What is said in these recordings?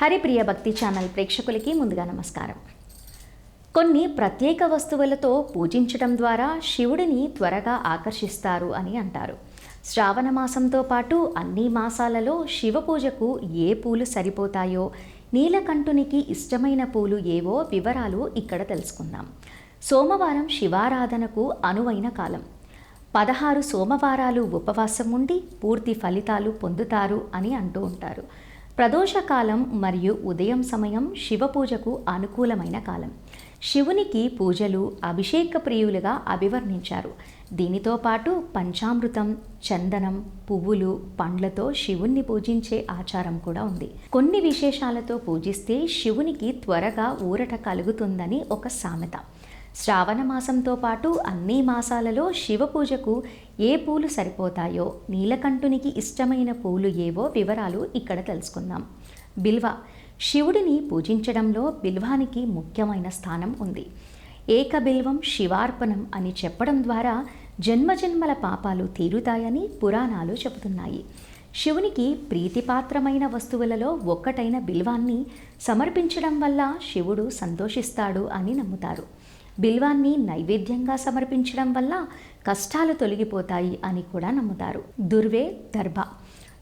హరిప్రియ భక్తి ఛానల్ ప్రేక్షకులకి ముందుగా నమస్కారం. కొన్ని ప్రత్యేక వస్తువులతో పూజించడం ద్వారా శివుడిని త్వరగా ఆకర్షిస్తారు అని అంటారు. శ్రావణ మాసంతో పాటు అన్ని మాసాలలో శివ పూజకు ఏ పూలు సరిపోతాయో నీలకంఠునికి ఇష్టమైన పూలు ఏవో వివరాలు ఇక్కడ తెలుసుకుందాం. సోమవారం శివారాధనకు అనువైన కాలం. పదహారు సోమవారాలు ఉపవాసం ఉండి పూర్తి ఫలితాలు పొందుతారు అని అంటూ ఉంటారు. ప్రదోషకాలం మరియు ఉదయం సమయం శివ పూజకు అనుకూలమైన కాలం. శివునికి పూజలు అభిషేక ప్రియులుగా అభివర్ణించారు. దీనితో పాటు పంచామృతం చందనం పువ్వులు పండ్లతో శివుణ్ణి పూజించే ఆచారం కూడా ఉంది. కొన్ని విశేషాలతో పూజిస్తే శివునికి త్వరగా ఊరట కలుగుతుందని ఒక సామెత. శ్రావణ మాసంతో పాటు అన్ని మాసాలలో శివ పూజకు ఏ పూలు సరిపోతాయో నీలకంఠునికి ఇష్టమైన పూలు ఏవో వివరాలు ఇక్కడ తెలుసుకుందాం. బిల్వ. శివుడిని పూజించడంలో బిల్వానికి ముఖ్యమైన స్థానం ఉంది. ఏకబిల్వం శివార్పణం అని చెప్పడం ద్వారా జన్మజన్మల పాపాలు తీరుతాయని పురాణాలు చెబుతున్నాయి. శివునికి ప్రీతిపాత్రమైన వస్తువులలో ఒక్కటైన బిల్వాన్ని సమర్పించడం వల్ల శివుడు సంతోషిస్తాడు అని నమ్ముతారు. బిల్వాన్ని నైవేద్యంగా సమర్పించడం వల్ల కష్టాలు తొలగిపోతాయి అని కూడా నమ్ముతారు. దుర్వే దర్భ.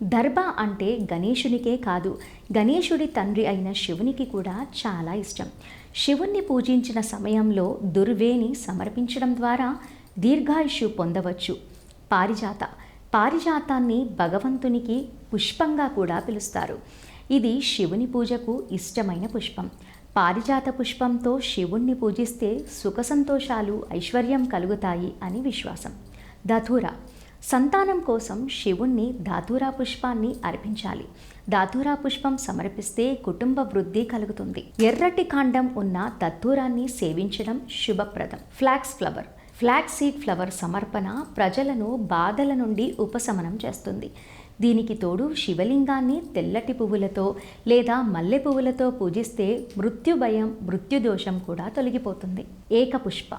దర్భ అంటే గణేశునికే కాదు గణేశుడి తండ్రి అయిన శివునికి కూడా చాలా ఇష్టం. శివుణ్ణి పూజించిన సమయంలో దుర్వేని సమర్పించడం ద్వారా దీర్ఘాయుషు పొందవచ్చు. పారిజాత. పారిజాతాన్ని భగవంతునికి పుష్పంగా కూడా పిలుస్తారు. ఇది శివుని పూజకు ఇష్టమైన పుష్పం. పారిజాత పుష్పంతో శివుణ్ణి పూజిస్తే సుఖ సంతోషాలు ఐశ్వర్యం కలుగుతాయి అని విశ్వాసం. దధూర సంతానం కోసం శివుణ్ణి ధాతురా పుష్పాన్ని అర్పించాలి. ధాతూరా పుష్పం సమర్పిస్తే కుటుంబ వృద్ధి కలుగుతుంది. ఎర్రటి కాండం ఉన్న దత్తూరాన్ని సేవించడం శుభప్రదం. Flax flower. Flax seed flower సమర్పణ ప్రజలను బాధల నుండి ఉపశమనం చేస్తుంది. దీనికి తోడు శివలింగాన్ని తెల్లటి పువ్వులతో లేదా మల్లె పువ్వులతో పూజిస్తే మృత్యు భయం మృత్యుదోషం కూడా తొలగిపోతుంది. ఏకపుష్ప.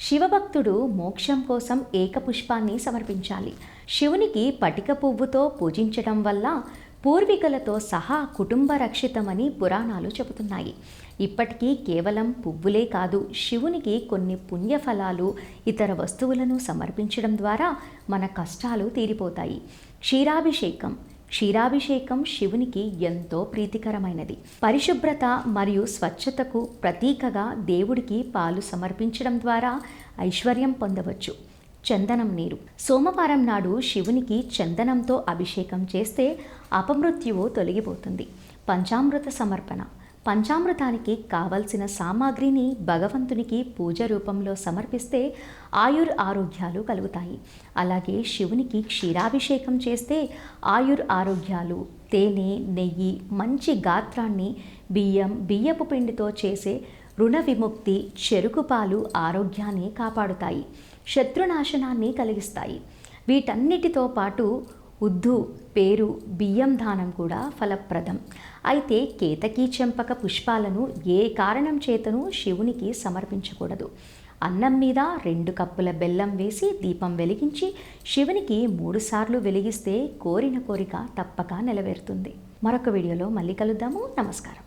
శివభక్తుడు మోక్షం కోసం ఏకపుష్పాన్ని సమర్పించాలి. శివునికి పటిక పువ్వుతో పూజించడం వల్ల పూర్వీకులతో సహా కుటుంబ రక్షితమని పురాణాలు చెబుతున్నాయి. ఇప్పటికీ కేవలం పువ్వులే కాదు శివునికి కొన్ని పుణ్యఫలాలు ఇతర వస్తువులను సమర్పించడం ద్వారా మన కష్టాలు తీరిపోతాయి. క్షీరాభిషేకం. క్షీరాభిషేకం శివునికి ఎంతో ప్రీతికరమైనది. పరిశుభ్రత మరియు స్వచ్ఛతకు ప్రతీకగా దేవుడికి పాలు సమర్పించడం ద్వారా ఐశ్వర్యం పొందవచ్చు. చందనం నీరు. సోమవారం నాడు శివునికి చందనంతో అభిషేకం చేస్తే అపమృత్యువు తొలగిపోతుంది. పంచామృత సమర్పణ. పంచామృతానికి కావలసిన సామాగ్రిని భగవంతునికి పూజ రూపంలో సమర్పిస్తే ఆయుర్ ఆరోగ్యాలు కలుగుతాయి. అలాగే శివునికి క్షీరాభిషేకం చేస్తే ఆయుర్ ఆరోగ్యాలు తేనె నెయ్యి మంచి గాత్రాన్ని బియ్యం బియ్యపు పిండితో చేసే రుణ విముక్తి చెరుకు పాలు ఆరోగ్యాన్ని కాపాడుతాయి. శత్రునాశనాన్ని కలిగిస్తాయి. వీటన్నిటితో పాటు ఉద్దు పేరు బియ్యం దానం కూడా ఫలప్రదం. అయితే కేతకీ చెంపక పుష్పాలను ఏ కారణం చేతను శివునికి సమర్పించకూడదు. అన్నం మీద రెండు కప్పుల బెల్లం వేసి దీపం వెలిగించి శివునికి మూడుసార్లు వెలిగిస్తే కోరిన కోరిక తప్పక నెరవేరుతుంది మరొక వీడియోలో మళ్ళీ కలుద్దాము. నమస్కారం.